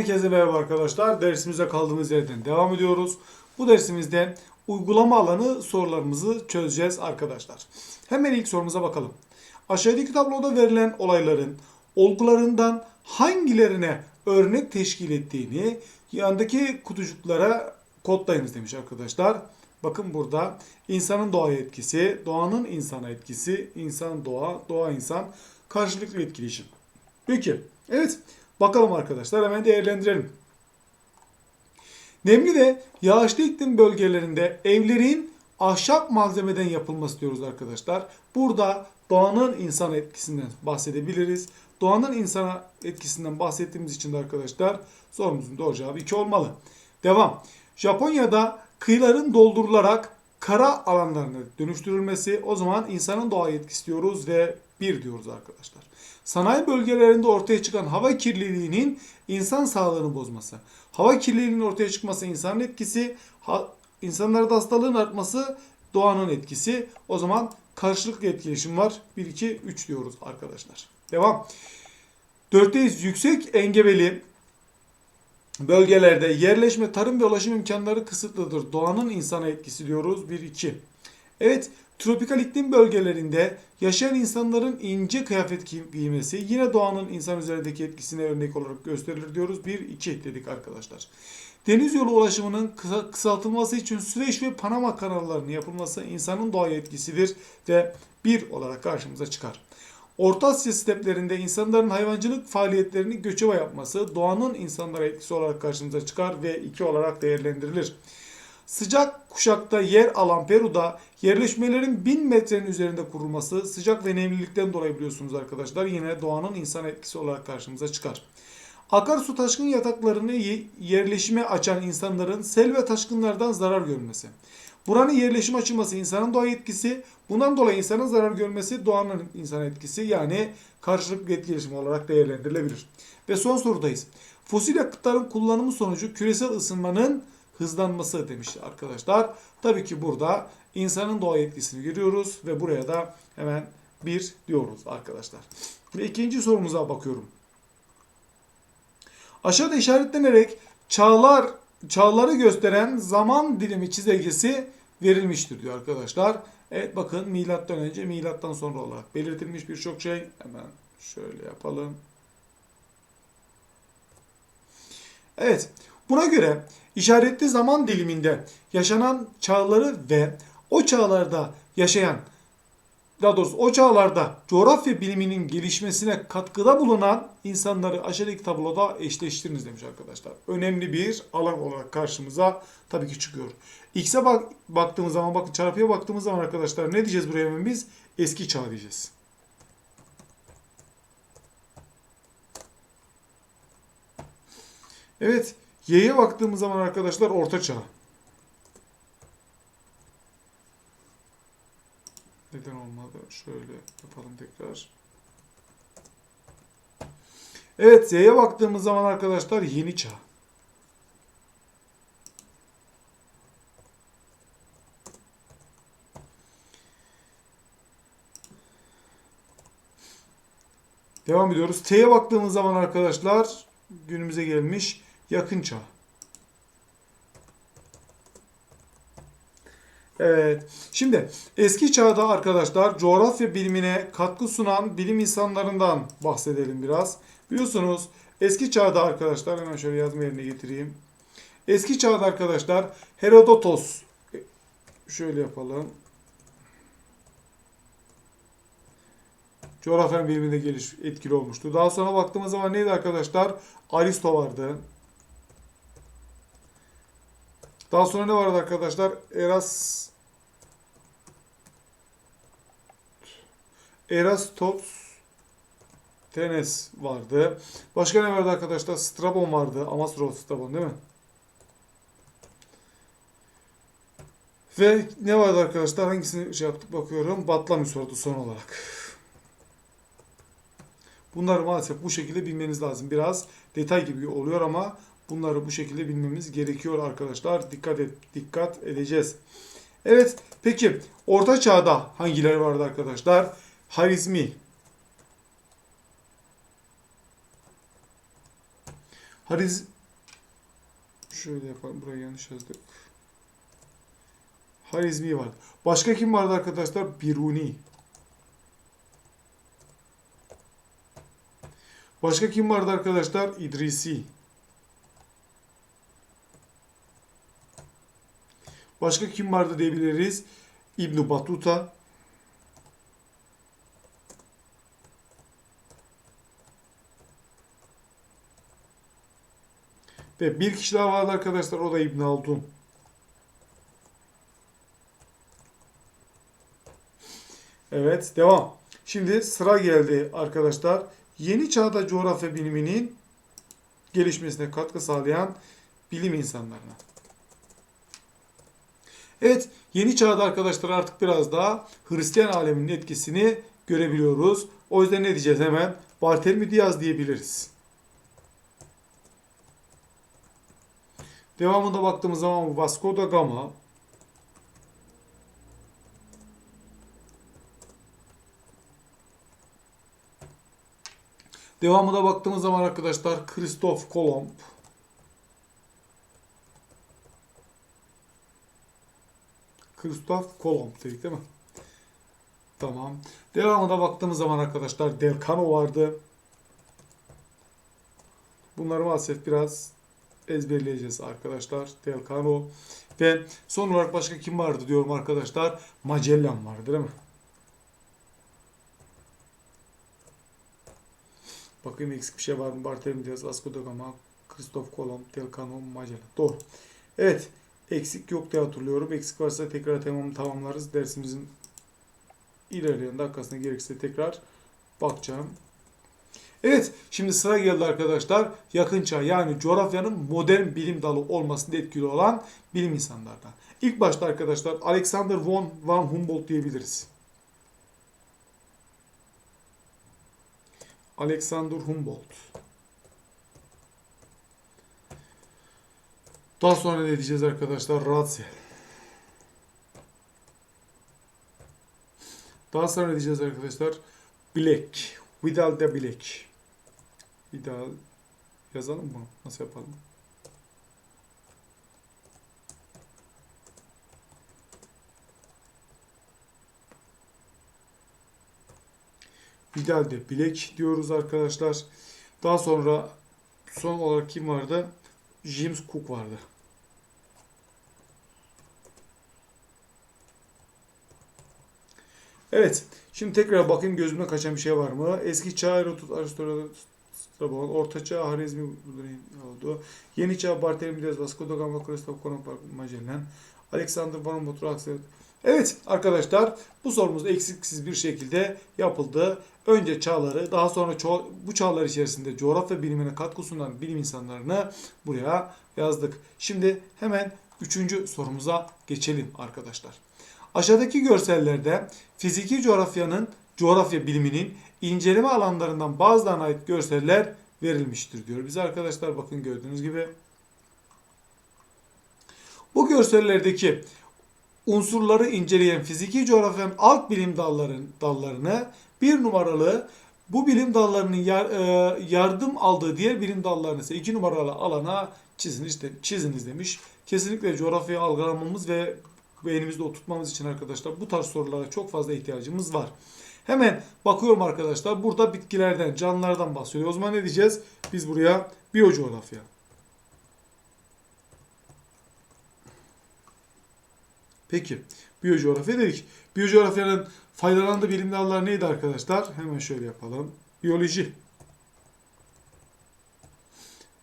Herkese merhaba arkadaşlar. Dersimize kaldığımız yerden devam ediyoruz. Bu dersimizde uygulama alanı sorularımızı çözeceğiz arkadaşlar. Hemen ilk sorumuza bakalım. Aşağıdaki tabloda verilen olayların olgularından hangilerine örnek teşkil ettiğini yandaki kutucuklara kodlayınız demiş arkadaşlar. Bakın burada insanın doğaya etkisi, doğanın insana etkisi, insan doğa, doğa insan karşılıklı etkileşim. Peki, evet bakalım arkadaşlar hemen değerlendirelim. Nemli ve yağışlı iklim bölgelerinde evlerin ahşap malzemeden yapılması diyoruz arkadaşlar. Burada doğanın insana etkisinden bahsedebiliriz. Doğanın insana etkisinden bahsettiğimiz için de arkadaşlar sorumuzun doğru cevabı 2 olmalı. Devam. Japonya'da kıyıların doldurularak kara alanlarına dönüştürülmesi o zaman insanın doğaya etkisi diyoruz ve 1 diyoruz arkadaşlar. Sanayi bölgelerinde ortaya çıkan hava kirliliğinin insan sağlığını bozması. Hava kirliliğinin ortaya çıkması insanın etkisi, ha, insanlarda hastalığın artması doğanın etkisi. O zaman karşılıklı etkileşim var. 1, 2, 3 diyoruz arkadaşlar. Devam. Dörtteyiz. Yüksek engebeli bölgelerde yerleşme, tarım ve ulaşım imkanları kısıtlıdır. Doğanın insana etkisi diyoruz. 1, 2. Evet, tropikal iklim bölgelerinde yaşayan insanların ince kıyafet giy- giymesi yine doğanın insan üzerindeki etkisine örnek olarak gösterilir diyoruz. 1, 2 dedik arkadaşlar. Deniz yolu ulaşımının kısa- kısaltılması için Süveyş ve Panama kanallarının yapılması insanın doğaya etkisidir ve 1 olarak karşımıza çıkar. Orta Asya steplerinde insanların hayvancılık faaliyetlerini göçebe yapması doğanın insanlara etkisi olarak karşımıza çıkar ve 2 olarak değerlendirilir. Sıcak kuşakta yer alan Peru'da yerleşmelerin 1000 metrenin üzerinde kurulması sıcak ve nemlilikten dolayı biliyorsunuz arkadaşlar yine doğanın insan etkisi olarak karşımıza çıkar. Akarsu taşkın yataklarını ye- yerleşime açan insanların sel ve taşkınlardan zarar görmesi. Buranın yerleşim açılması insanın doğa etkisi, bundan dolayı insanın zarar görmesi doğanın insan etkisi yani karşılıklı etkileşim olarak değerlendirilebilir. Ve son sorudayız. Fosil yakıtların kullanımı sonucu küresel ısınmanın hızlanması demiş arkadaşlar. Tabii ki burada insanın doğa etkisini görüyoruz ve buraya da hemen bir diyoruz arkadaşlar. Ve ikinci sorumuza bakıyorum. Aşağıda işaretlenerek çağlar çağları gösteren zaman dilimi çizelgesi verilmiştir diyor arkadaşlar. Evet bakın milattan önce milattan sonra olarak belirtilmiş birçok şey. Hemen şöyle yapalım. Evet. Buna göre işaretli zaman diliminde yaşanan çağları ve o çağlarda yaşayan daha doğrusu o çağlarda coğrafya biliminin gelişmesine katkıda bulunan insanları aşağıdaki tabloda eşleştiriniz demiş arkadaşlar. Önemli bir alan olarak karşımıza tabii ki çıkıyor. X'e bak, baktığımız zaman bakın çarpıya baktığımız zaman arkadaşlar ne diyeceğiz buraya hemen biz? Eski çağ diyeceğiz. Evet. Y'ye baktığımız zaman arkadaşlar orta çağ. Neden olmadı? Şöyle yapalım tekrar. Evet Z'ye baktığımız zaman arkadaşlar yeni çağ. Devam ediyoruz. T'ye baktığımız zaman arkadaşlar günümüze gelmiş yakın çağ. Evet. Şimdi eski çağda arkadaşlar coğrafya bilimine katkı sunan bilim insanlarından bahsedelim biraz. Biliyorsunuz eski çağda arkadaşlar hemen şöyle yazma yerine getireyim. Eski çağda arkadaşlar Herodotos şöyle yapalım. Coğrafya biliminde geliş etkili olmuştu. Daha sonra baktığımız zaman neydi arkadaşlar? Aristo vardı. Daha sonra ne vardı arkadaşlar? Eras Eratosthenes vardı. Başka ne vardı arkadaşlar? Strabon vardı. Amasro Strabon değil mi? Ve ne vardı arkadaşlar? Hangisini şey yaptık bakıyorum. Batlamyus vardı son olarak. Bunları maalesef bu şekilde bilmeniz lazım. Biraz detay gibi oluyor ama bunları bu şekilde bilmemiz gerekiyor arkadaşlar. Dikkat et, dikkat edeceğiz. Evet, peki Orta Çağ'da hangileri vardı arkadaşlar? Harizmi. Hariz, Şöyle yapalım. Burayı yanlış yazdık. Harizmi vardı. Başka kim vardı arkadaşlar? Biruni. Başka kim vardı arkadaşlar? İdrisi. Başka kim vardı diyebiliriz? İbn Batuta. Ve bir kişi daha vardı arkadaşlar. O da İbn Haldun. Evet, devam. Şimdi sıra geldi arkadaşlar. Yeni çağda coğrafya biliminin gelişmesine katkı sağlayan bilim insanlarına. Evet, yeni çağda arkadaşlar artık biraz daha Hristiyan aleminin etkisini görebiliyoruz. O yüzden ne diyeceğiz hemen? Barthélemy Diaz diyebiliriz. Devamında baktığımız zaman Vasco da Gama, Devamına baktığımız zaman arkadaşlar Christoph Kolomb. Christoph Kolomb dedik değil mi? Tamam. Devamına baktığımız zaman arkadaşlar Delcano vardı. Bunları maalesef biraz ezberleyeceğiz arkadaşlar. Delcano. Ve son olarak başka kim vardı diyorum arkadaşlar. Magellan vardı değil mi? Bakayım eksik bir şey var mı? Bartolomé Diaz, Vasco da Gama, Christoph Kolomb, Delcano, Magellan. Doğru. Evet. Eksik yok diye hatırlıyorum. Eksik varsa tekrar tamam tamamlarız. Dersimizin ilerleyen dakikasında gerekirse tekrar bakacağım. Evet, şimdi sıra geldi arkadaşlar. Yakın çağ yani coğrafyanın modern bilim dalı olmasında etkili olan bilim insanlardan. İlk başta arkadaşlar Alexander von van Humboldt diyebiliriz. Alexander Humboldt. Daha sonra ne diyeceğiz arkadaşlar? Ratzel. Daha sonra ne diyeceğiz arkadaşlar? Black. Vidal de Black. Vidal yazalım mı? Nasıl yapalım? Vidal de Black diyoruz arkadaşlar. Daha sonra son olarak kim vardı? James Cook vardı. Evet. Şimdi tekrar bakayım gözüme kaçan bir şey var mı? Eski çağ Herodot, Strabon, Orta çağ Harizmi oldu. Yeni çağ Barthélemy Diaz, Vasco da Gama, Christoph Kolomb, Magellan, Alexander Van Humboldt. Evet arkadaşlar bu sorumuz eksiksiz bir şekilde yapıldı. Önce çağları daha sonra bu çağlar içerisinde coğrafya bilimine katkı sunan bilim insanlarını buraya yazdık. Şimdi hemen üçüncü sorumuza geçelim arkadaşlar. Aşağıdaki görsellerde fiziki coğrafyanın, coğrafya biliminin inceleme alanlarından bazılarına ait görseller verilmiştir diyor. Bize arkadaşlar bakın gördüğünüz gibi. Bu görsellerdeki unsurları inceleyen fiziki coğrafyanın alt bilim dalların, dallarını bir numaralı bu bilim dallarının yar, e, yardım aldığı diğer bilim dallarını ise iki numaralı alana çiziniz, de, çiziniz demiş. Kesinlikle coğrafyayı algılamamız ve beynimizde oturtmamız için arkadaşlar bu tarz sorulara çok fazla ihtiyacımız var. Hemen bakıyorum arkadaşlar burada bitkilerden, canlılardan bahsediyor. O zaman ne diyeceğiz? Biz buraya biyocoğrafya. Peki, biyocoğrafya dedik. Biyocoğrafyanın faydalandığı bilim dalları neydi arkadaşlar? Hemen şöyle yapalım. Biyoloji.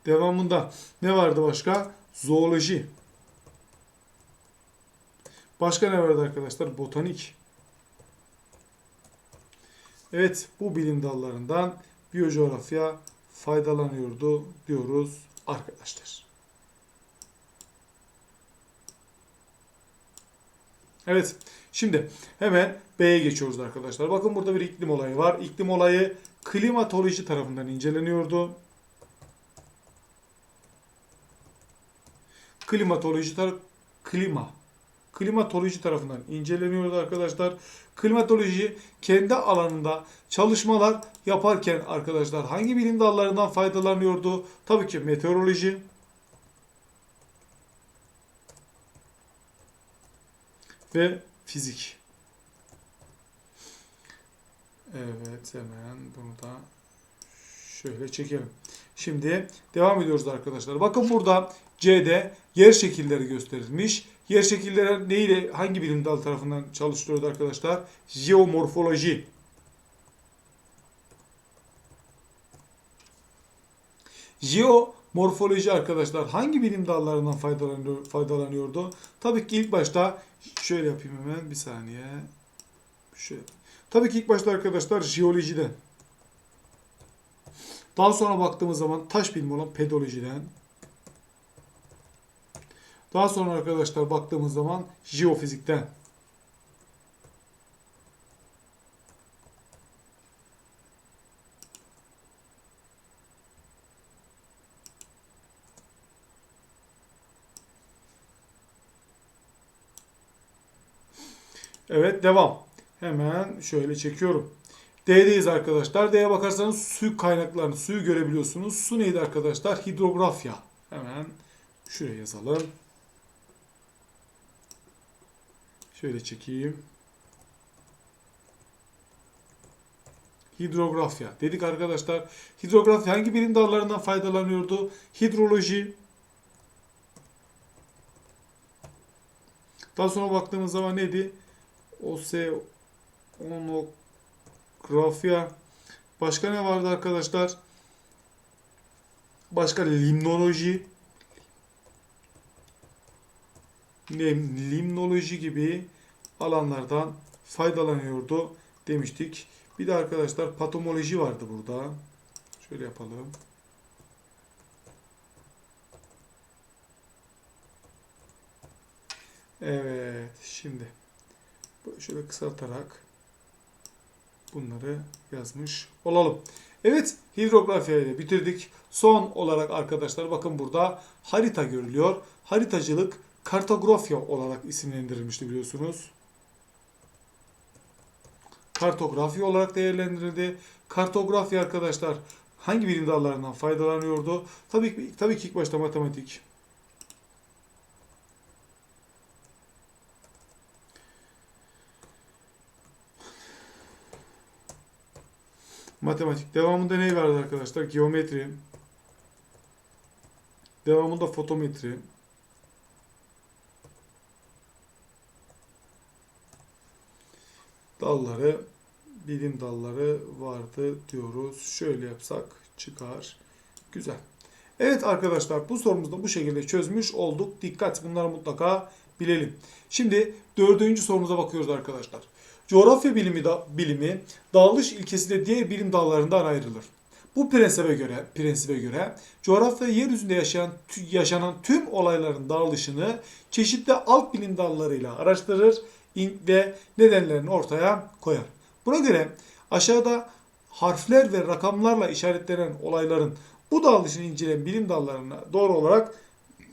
Devamında ne vardı başka? Zooloji. Başka ne vardı arkadaşlar? Botanik. Evet, bu bilim dallarından biyocoğrafya faydalanıyordu diyoruz arkadaşlar. Evet. Şimdi hemen B'ye geçiyoruz arkadaşlar. Bakın burada bir iklim olayı var. İklim olayı klimatoloji tarafından inceleniyordu. Klimatoloji tar klima klimatoloji tarafından inceleniyordu arkadaşlar. Klimatoloji kendi alanında çalışmalar yaparken arkadaşlar hangi bilim dallarından faydalanıyordu? Tabii ki meteoroloji, ve fizik. Evet hemen bunu da şöyle çekelim. Şimdi devam ediyoruz arkadaşlar. Bakın burada C'de yer şekilleri gösterilmiş. Yer şekilleri neyle hangi bilim dalı tarafından çalıştırıyordu arkadaşlar? Jeomorfoloji. Jeomorfoloji arkadaşlar hangi bilim dallarından faydalanıyor, faydalanıyordu? Tabii ki ilk başta şöyle yapayım hemen bir saniye. Şöyle. Tabii ki ilk başta arkadaşlar jeolojiden. Daha sonra baktığımız zaman taş bilimi olan pedolojiden. Daha sonra arkadaşlar baktığımız zaman jeofizikten. Evet devam. Hemen şöyle çekiyorum. D'deyiz arkadaşlar. D'ye bakarsanız su kaynaklarını, suyu görebiliyorsunuz. Su neydi arkadaşlar? Hidrografya. Hemen şuraya yazalım. Şöyle çekeyim. Hidrografya. Dedik arkadaşlar. Hidrografya hangi bilim dallarından faydalanıyordu? Hidroloji. Daha sonra baktığımız zaman neydi? Oseanografya. Başka ne vardı arkadaşlar? Başka limnoloji. Lim- Limnoloji gibi alanlardan faydalanıyordu demiştik. Bir de arkadaşlar patomoloji vardı burada. Şöyle yapalım. Evet, şimdi şöyle kısaltarak bunları yazmış olalım. Evet, hidrografyayı bitirdik. Son olarak arkadaşlar bakın burada harita görülüyor. Haritacılık kartografya olarak isimlendirilmişti biliyorsunuz. Kartografya olarak değerlendirildi. Kartografya arkadaşlar hangi bilim dallarından faydalanıyordu? Tabii tabii ki ilk başta matematik. Matematik. Devamında ne vardı arkadaşlar? Geometri. Devamında fotometri. Dalları, bilim dalları vardı diyoruz. Şöyle yapsak çıkar. Güzel. Evet arkadaşlar bu sorumuzu da bu şekilde çözmüş olduk. Dikkat bunları mutlaka bilelim. Şimdi dördüncü sorumuza bakıyoruz arkadaşlar. Coğrafya bilimi da, bilimi dağılış ilkesiyle diğer bilim dallarından ayrılır. Bu prensibe göre, prensibe göre coğrafya yeryüzünde yaşayan tü- yaşanan tüm olayların dağılışını çeşitli alt bilim dallarıyla araştırır ve nedenlerini ortaya koyar. Buna göre aşağıda harfler ve rakamlarla işaretlenen olayların bu dağılışını inceleyen bilim dallarına doğru olarak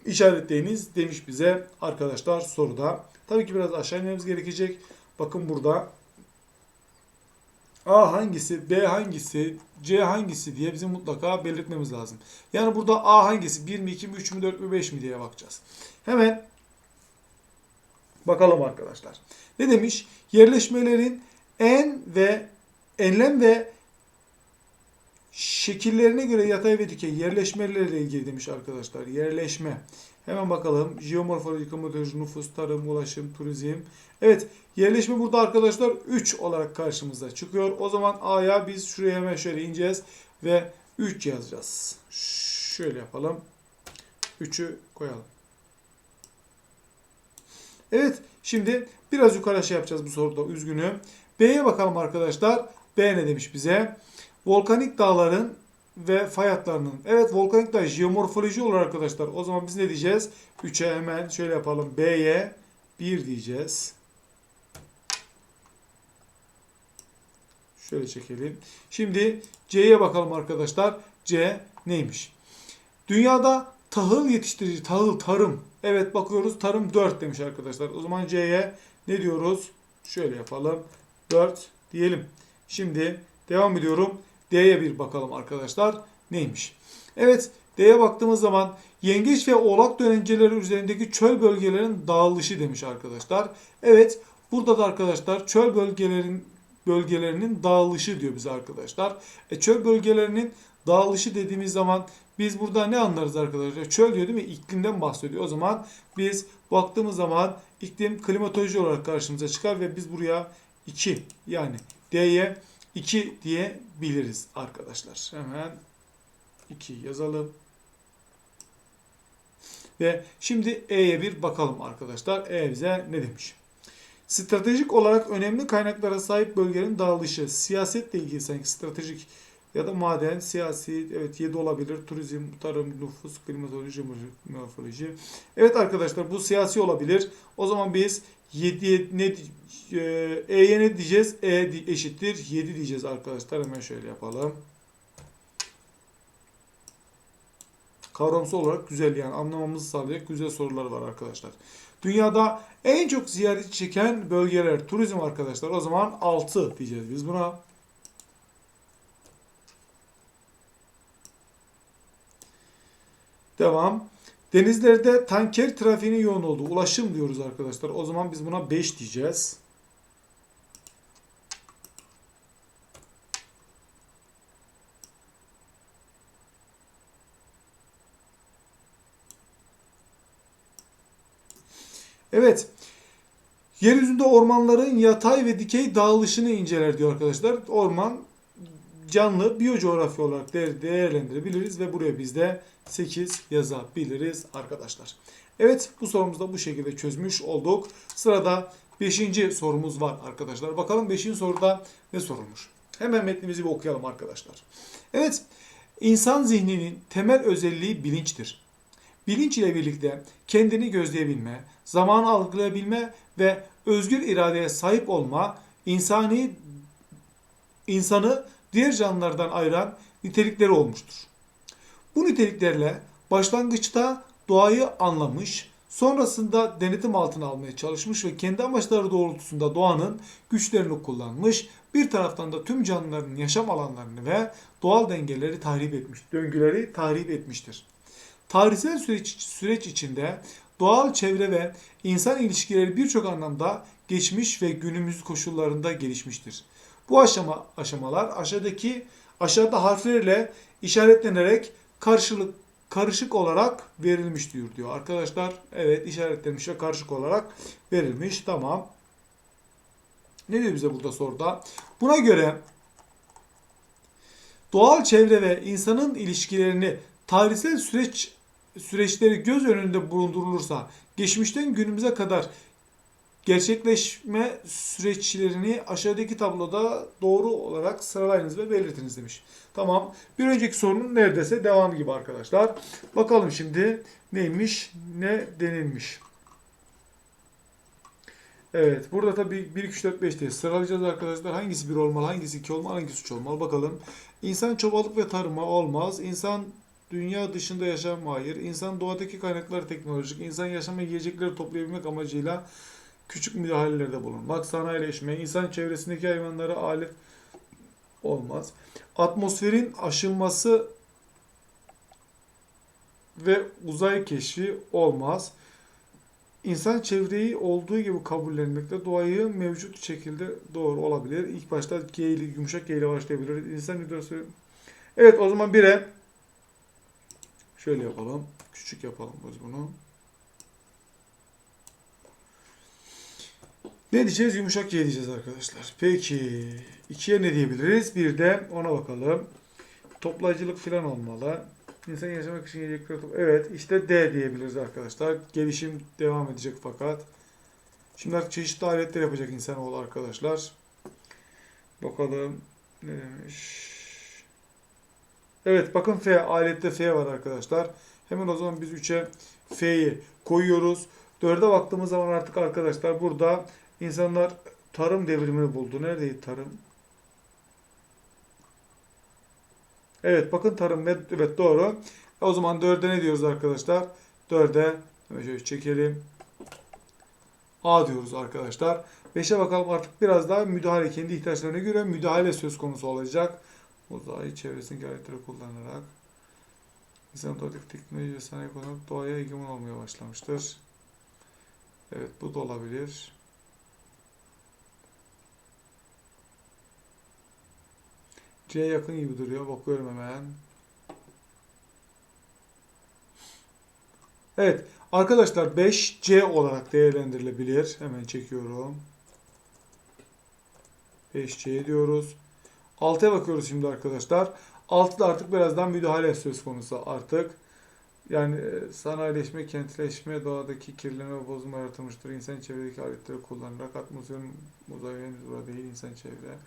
işaretleyiniz demiş bize arkadaşlar soruda. Tabii ki biraz aşağı inmemiz gerekecek. Bakın burada A hangisi, B hangisi, C hangisi diye bizim mutlaka belirtmemiz lazım. Yani burada A hangisi? 1 mi, 2 mi, 3 mü, 4 mü, 5 mi diye bakacağız. Hemen bakalım arkadaşlar. Ne demiş? Yerleşmelerin en ve enlem ve şekillerine göre yatay ve dikey yerleşmelerle ilgili demiş arkadaşlar. Yerleşme. Hemen bakalım. Jeomorfoloji, klimatoloji, nüfus, tarım, ulaşım, turizm. Evet. Yerleşme burada arkadaşlar 3 olarak karşımıza çıkıyor. O zaman A'ya biz şuraya hemen şöyle ineceğiz ve 3 yazacağız. Şöyle yapalım. 3'ü koyalım. Evet. Şimdi biraz yukarı şey yapacağız bu soruda. Üzgünüm. B'ye bakalım arkadaşlar. B ne demiş bize? Volkanik dağların ve fay hatlarının. Evet volkanik dağ jeomorfoloji olur arkadaşlar. O zaman biz ne diyeceğiz? 3'e hemen şöyle yapalım. B'ye 1 diyeceğiz. Şöyle çekelim. Şimdi C'ye bakalım arkadaşlar. C neymiş? Dünyada tahıl yetiştirici, tahıl, tarım. Evet bakıyoruz tarım 4 demiş arkadaşlar. O zaman C'ye ne diyoruz? Şöyle yapalım. 4 diyelim. Şimdi devam ediyorum. D'ye bir bakalım arkadaşlar. Neymiş? Evet D'ye baktığımız zaman yengeç ve oğlak dönenceleri üzerindeki çöl bölgelerin dağılışı demiş arkadaşlar. Evet burada da arkadaşlar çöl bölgelerin bölgelerinin dağılışı diyor bize arkadaşlar. E, çöl bölgelerinin dağılışı dediğimiz zaman biz burada ne anlarız arkadaşlar? Çöl diyor değil mi? İklimden bahsediyor. O zaman biz baktığımız zaman iklim klimatoloji olarak karşımıza çıkar ve biz buraya 2 yani D'ye 2 diyebiliriz arkadaşlar. Hemen 2 yazalım. Ve şimdi E'ye bir bakalım arkadaşlar. E bize ne demiş? Stratejik olarak önemli kaynaklara sahip bölgenin dağılışı. Siyasetle ilgili sanki stratejik ya da maden, siyasi, evet 7 olabilir. Turizm, tarım, nüfus, klimatoloji, morfoloji. Evet arkadaşlar bu siyasi olabilir. O zaman biz 7'ye ne e, E'ye ne diyeceğiz? E eşittir 7 diyeceğiz arkadaşlar. Hemen şöyle yapalım. Kavramsal olarak güzel yani anlamamızı sağlayacak güzel sorular var arkadaşlar. Dünyada en çok ziyaretçi çeken bölgeler turizm arkadaşlar. O zaman 6 diyeceğiz biz buna. Devam. Denizlerde tanker trafiğinin yoğun olduğu ulaşım diyoruz arkadaşlar. O zaman biz buna 5 diyeceğiz. Evet. Yeryüzünde ormanların yatay ve dikey dağılışını inceler diyor arkadaşlar. Orman canlı biyocoğrafya olarak değer- değerlendirebiliriz ve buraya biz de 8 yazabiliriz arkadaşlar. Evet bu sorumuzu da bu şekilde çözmüş olduk. Sırada 5. sorumuz var arkadaşlar. Bakalım 5. soruda ne sorulmuş? Hemen metnimizi bir okuyalım arkadaşlar. Evet insan zihninin temel özelliği bilinçtir. Bilinç ile birlikte kendini gözleyebilme, zamanı algılayabilme ve özgür iradeye sahip olma insani insanı diğer canlılardan ayıran nitelikleri olmuştur. Bu niteliklerle başlangıçta doğayı anlamış, sonrasında denetim altına almaya çalışmış ve kendi amaçları doğrultusunda doğanın güçlerini kullanmış, bir taraftan da tüm canlıların yaşam alanlarını ve doğal dengeleri tahrip etmiş, döngüleri tahrip etmiştir. Tarihsel süreç, süreç içinde doğal çevre ve insan ilişkileri birçok anlamda geçmiş ve günümüz koşullarında gelişmiştir. Bu aşama aşamalar aşağıdaki aşağıda harflerle işaretlenerek karşılık karışık olarak verilmiş diyor diyor. Arkadaşlar evet işaretlenmiş ve karışık olarak verilmiş. Tamam. Ne diyor bize burada soruda? Buna göre doğal çevre ve insanın ilişkilerini tarihsel süreç süreçleri göz önünde bulundurulursa geçmişten günümüze kadar gerçekleşme süreçlerini aşağıdaki tabloda doğru olarak sıralayınız ve belirtiniz demiş. Tamam. Bir önceki sorunun neredeyse devamı gibi arkadaşlar. Bakalım şimdi neymiş, ne denilmiş. Evet. Burada tabii 1, 2, 3, 4, 5 diye sıralayacağız arkadaşlar. Hangisi 1 olmalı, hangisi 2 olmalı, hangisi 3 olmalı. Bakalım. İnsan çobalık ve tarıma olmaz. İnsan dünya dışında yaşam hayır. İnsan doğadaki kaynaklar teknolojik. İnsan yaşam yiyecekleri toplayabilmek amacıyla küçük müdahalelerde bulunmak. Sanayileşme, insan çevresindeki hayvanlara alet olmaz. Atmosferin aşılması ve uzay keşfi olmaz. İnsan çevreyi olduğu gibi kabullenmekte doğayı mevcut şekilde doğru olabilir. İlk başta G yumuşak G ile başlayabilir. İnsan hidrosu. Evet o zaman bire şöyle yapalım. Küçük yapalım biz bunu. Ne diyeceğiz? Yumuşak G diyeceğiz arkadaşlar. Peki. ikiye ne diyebiliriz? Bir de ona bakalım. Toplayıcılık falan olmalı. İnsan yaşamak için yiyecekler top- Evet işte D diyebiliriz arkadaşlar. Gelişim devam edecek fakat. Şimdi artık çeşitli aletler yapacak insanoğlu arkadaşlar. Bakalım ne demiş. Evet bakın F. Alette F var arkadaşlar. Hemen o zaman biz 3'e F'yi koyuyoruz. 4'e baktığımız zaman artık arkadaşlar burada insanlar tarım devrimini buldu. Neredeydi tarım? Evet bakın tarım evet, doğru. O zaman 4'e ne diyoruz arkadaşlar? 4'e hemen şöyle çekelim. A diyoruz arkadaşlar. 5'e bakalım artık biraz daha müdahale kendi ihtiyaçlarına göre müdahale söz konusu olacak. Uzay çevresindeki aletleri kullanarak. İnsan doğadaki teknoloji ve sanayi kullanarak doğaya egemen olmaya başlamıştır. Evet bu da olabilir. C yakın gibi duruyor. Bakıyorum hemen. Evet arkadaşlar 5C olarak değerlendirilebilir. Hemen çekiyorum. 5C diyoruz. 6'ya bakıyoruz şimdi arkadaşlar. 6'da artık birazdan müdahale söz konusu artık. Yani e, sanayileşme, kentleşme, doğadaki kirlenme ve bozulma yaratılmıştır. İnsan çevredeki aletleri kullanarak atmosferin uzayın burada değil insan çevre.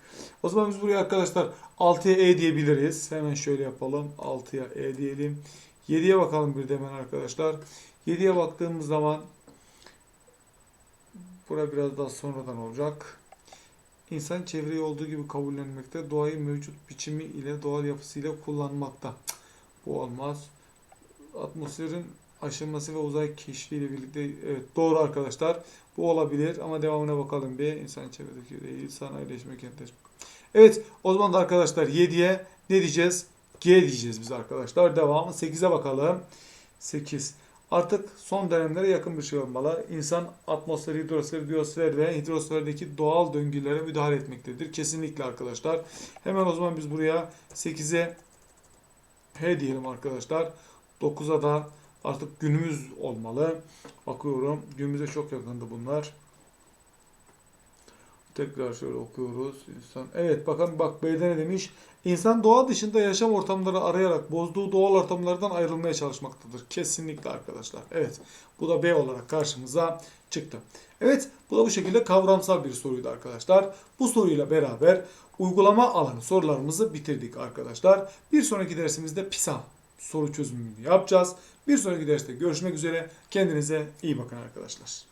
O zaman biz buraya arkadaşlar 6'ya E diyebiliriz. Hemen şöyle yapalım. 6'ya E diyelim. 7'ye bakalım bir de hemen arkadaşlar. 7'ye baktığımız zaman bura biraz daha sonradan olacak. İnsan çevreyi olduğu gibi kabullenmekte, doğayı mevcut biçimi ile doğal yapısıyla kullanmakta. Bu olmaz. Atmosferin aşınması ve uzay keşfiyle birlikte evet doğru arkadaşlar. Bu olabilir ama devamına bakalım bir. İnsan çevredeki değil, sanayileşme, kentleşme. Evet o zaman da arkadaşlar 7'ye ne diyeceğiz? G diyeceğiz biz arkadaşlar. Devamı 8'e bakalım. 8. Artık son dönemlere yakın bir şey olmalı. İnsan atmosfer, hidrosfer, biyosfer ve hidrosferdeki doğal döngülere müdahale etmektedir. Kesinlikle arkadaşlar. Hemen o zaman biz buraya 8'e H diyelim arkadaşlar. 9'a da artık günümüz olmalı. Bakıyorum. Günümüze çok yakındı bunlar. Tekrar şöyle okuyoruz. İnsan. Evet bakın bak B'de ne demiş? İnsan doğa dışında yaşam ortamları arayarak bozduğu doğal ortamlardan ayrılmaya çalışmaktadır. Kesinlikle arkadaşlar. Evet. Bu da B olarak karşımıza çıktı. Evet. Bu da bu şekilde kavramsal bir soruydu arkadaşlar. Bu soruyla beraber uygulama alanı sorularımızı bitirdik arkadaşlar. Bir sonraki dersimizde PISA soru çözümünü yapacağız. Bir sonraki derste görüşmek üzere. Kendinize iyi bakın arkadaşlar.